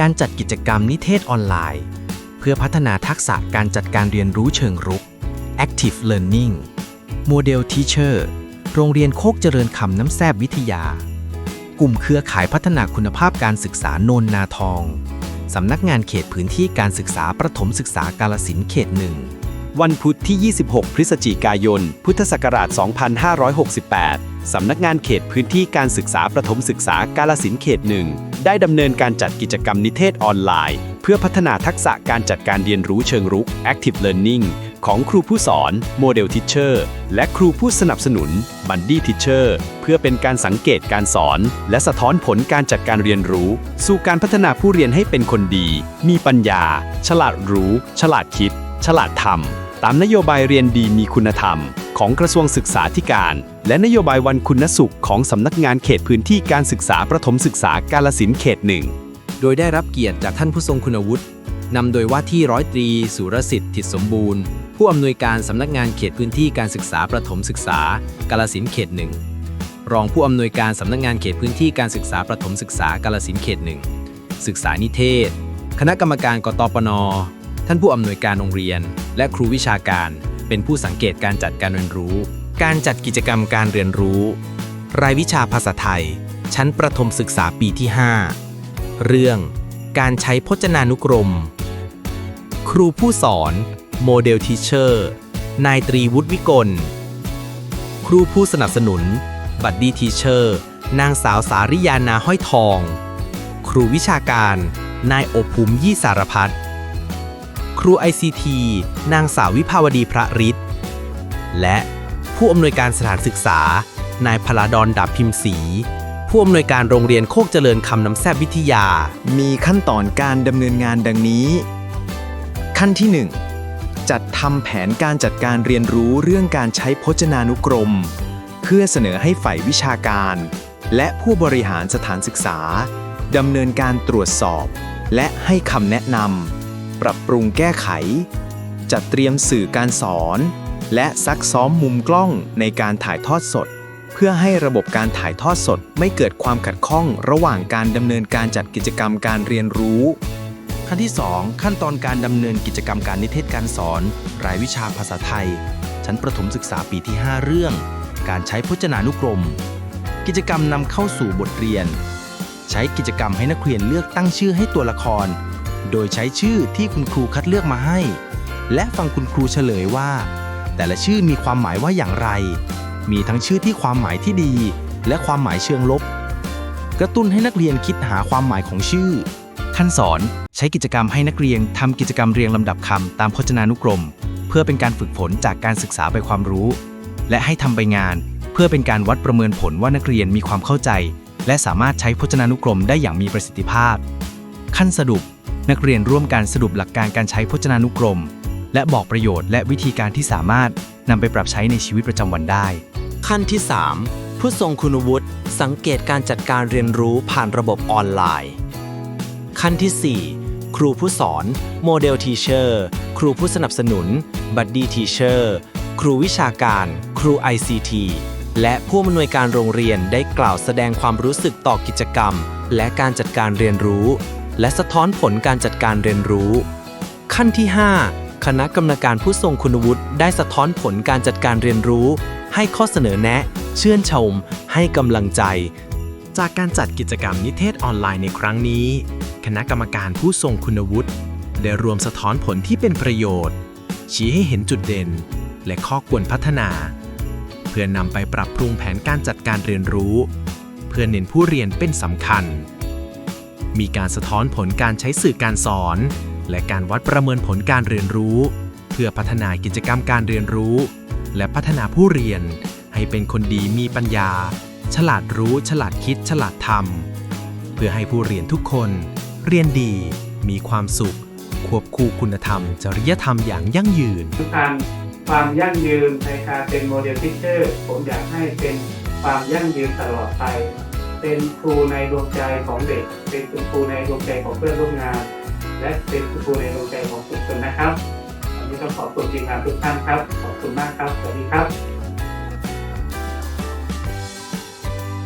การจัดกิจกรรมนิเทศออนไลน์ เพื่อพัฒนาทักษะการจัดการเรียนรู้เชิงรุก Active Learning โมเดล Teacher โรงเรียนโคกเจริญคำน้ำแซบวิทยา กลุ่มเครือข่ายพัฒนาคุณภาพการศึกษาโนนนาทอง สำนักงานเขตพื้นที่การศึกษาประถมศึกษากาลสินเขตหนึ่ง วันพุธที่ 26 พฤศจิกายน พุทธศักราช 2568 สำนักงานเขตพื้นที่การศึกษาประถมศึกษากาลสินเขตหนึ่ง ได้ดำเนินการจัดกิจกรรมนิเทศออนไลน์ เพื่อพัฒนาทักษะการจัดการเรียนรู้เชิงรุก Active Learning ของครูผู้สอน Model Teacher และครูผู้สนับสนุน Buddy Teacher เพื่อเป็นการสังเกตการสอน และสะท้อนผลการจัดการเรียนรู้ สู่การพัฒนาผู้เรียนให้เป็นคนดี มีปัญญา ฉลาดรู้ ฉลาดคิด ฉลาดทำ ตามนโยบายเรียนดีมีคุณธรรม ของกระทรวงศึกษาธิการ และนโยบายวันคุณสุขของสำนักงานเขตพื้นที่การศึกษาประถมศึกษากาลสินเขตหนึ่งโดยได้รับเกียรติจากท่านผู้ทรงคุณวุฒินำโดยว่าที่ร้อยตรี สุรสิทธิ์ทิศสมบูรณ์ ผู้อำนวยการสำนักงานเขตพื้นที่การศึกษาประถมศึกษากาลสินเขตหนึ่งรองผู้อำนวยการสำนักงานเขตพื้นที่การศึกษาประถมศึกษากาลสินเขตหนึ่งศึกษานิเทศ คณะกรรมการกตปน ท่านผู้อำนวยการโรงเรียน และครูวิชาการ เป็นผู้สังเกตการจัดการเรียนรู้ การจัดกิจกรรมการเรียนรู้ รายวิชาภาษาไทย ชั้นประถมศึกษาปีที่ 5 เรื่อง การใช้พจนานุกรม ครูผู้สอน โมเดลทีเชอร์ นายตรีวุฒิวิกล ครูผู้สนับสนุน บัดดี้ทีเชอร์ นางสาวสาริยานาห้อยทอง ครูวิชาการ นายอบภูมิยี่สารพัฒน์ ครู ICT นางสาววิภาวดีพระฤทธิ์และผู้อำนวยการสถานศึกษา นายพลาดอนดาบพิมพ์ศรีผู้อำนวยการโรงเรียนโคกเจริญคำน้ำแซบวิทยา มีขั้นตอนการดำเนินงานดังนี้ ขั้นที่ 1 จัดทำแผนการจัดการเรียนรู้เรื่องการใช้พจนานุกรม เพื่อเสนอให้ฝ่ายวิชาการ และผู้บริหารสถานศึกษาดำเนินการตรวจสอบ และให้คำแนะนำ ปรับปรุงแก้ไข จัดเตรียมสื่อการสอน และซักซ้อมมุมกล้องในการถ่ายทอดสด เพื่อให้ระบบการถ่ายทอดสดไม่เกิดความขัดข้องระหว่างการดำเนินการจัดกิจกรรมการเรียนรู้ ขั้นที่ 2 ขั้นตอนการดำเนินกิจกรรมการนิเทศการสอน รายวิชาภาษาไทย ชั้นประถมศึกษาปีที่ 5 เรื่อง การใช้พจนานุกรม กิจกรรมนำเข้าสู่บทเรียน ใช้กิจกรรมให้นักเรียนเลือกตั้งชื่อให้ตัวละคร โดยใช้ชื่อที่คุณครูคัดเลือกมาให้ และฟังคุณครูเฉลยว่า แต่ละชื่อมีความหมายว่าอย่างไร มีทั้งชื่อที่ความหมายที่ดี และความหมายเชิงลบ กระตุ้นให้นักเรียนคิดหาความหมายของชื่อขั้นสอนใช้กิจกรรมให้นักเรียนทำกิจกรรมเรียงลำดับคำตามพจนานุกรม เพื่อเป็นการฝึกฝนจากการศึกษาไปความรู้ และให้ทำใบงาน เพื่อเป็นการวัดประเมินผลว่านักเรียนมีความเข้าใจ และสามารถใช้พจนานุกรมได้อย่างมีประสิทธิภาพ ขั้นสรุป นักเรียนร่วมการสรุปหลักการการใช้พจนานุกรม และบอกประโยชน์และวิธีการที่สามารถนำไปปรับใช้ในชีวิตประจำวันได้ ขั้นที่ 3 ผู้ทรงคุณวุฒิสังเกตการจัดการเรียนรู้ผ่านระบบออนไลน์ ขั้นที่ 4 ครูผู้สอนโมเดลทีเชอร์ครูผู้สนับสนุนบัดดี้ทีเชอร์ครูวิชาการ ครู ICT และผู้อำนวยการโรงเรียนได้กล่าวแสดงความรู้สึกต่อกิจกรรม และการจัดการเรียนรู้ และสะท้อนผลการจัดการเรียนรู้ ขั้นที่ 5 คณะกรรมการผู้ทรงคุณวุฒิได้สะท้อนผลการจัดการเรียนรู้ ให้ข้อเสนอแนะ เชื่อนชม ให้กำลังใจ จากการจัดกิจกรรมนิเทศออนไลน์ในครั้งนี้ คณะกรรมการผู้ทรงคุณวุฒิได้รวมสะท้อนผลที่เป็นประโยชน์ ชี้ให้เห็นจุดเด่น และข้อควรพัฒนา เพื่อนำไปปรับปรุงแผนการจัดการเรียนรู้ เพื่อเน้นผู้เรียนเป็นสำคัญ มีการสะท้อนผลการใช้สื่อการสอน และการวัดประเมินผลการเรียนรู้ เพื่อพัฒนากิจกรรมการเรียนรู้ และพัฒนาผู้เรียน ให้เป็นคนดีมีปัญญา ฉลาดรู้ ฉลาดคิด ฉลาดทำเพื่อให้ผู้เรียนทุกคน เรียนดี มีความสุข ควบคู่คุณธรรม จริยธรรมอย่างยั่งยืนต้องการความยั่งยืนในการเป็นโมเดลทิเชอร์ผมอยากให้เป็นความยั่งยืนตลอดไป เป็นครูในดวงใจของเด็ก เป็นคุณครูในดวงใจของเพื่อนร่วมงาน และเป็นคุณครูในดวงใจของทุกคนนะครับวันนี้ต้องขอบคุณทีมงานทุกท่านครับ ขอบคุณมากครับ สวัสดีครับ